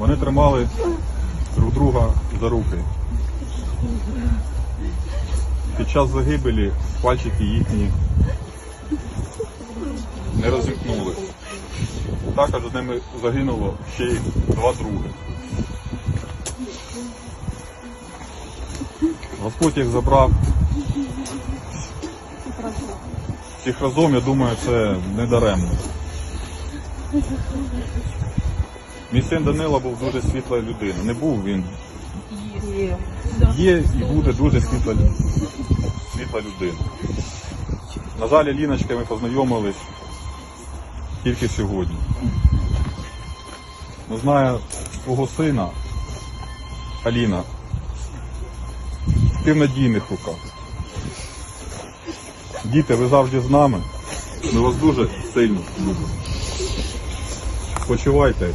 Вони тримали друг друга за руки. Під час загибелі пальчики їхні не розімкнули. Також з ними загинуло ще й два други. Господь їх забрав. Всіх разом, я думаю, це не даремно. Мій син Данило був дуже світла людина. Не був він. Є і буде дуже світла, світла людина. На жаль, Ліночка ми познайомились тільки сьогодні. Ну, знаю свого сина, Аліна, ти в надійних руках. Діти, ви завжди з нами. Ми вас дуже сильно любимо. Почувайте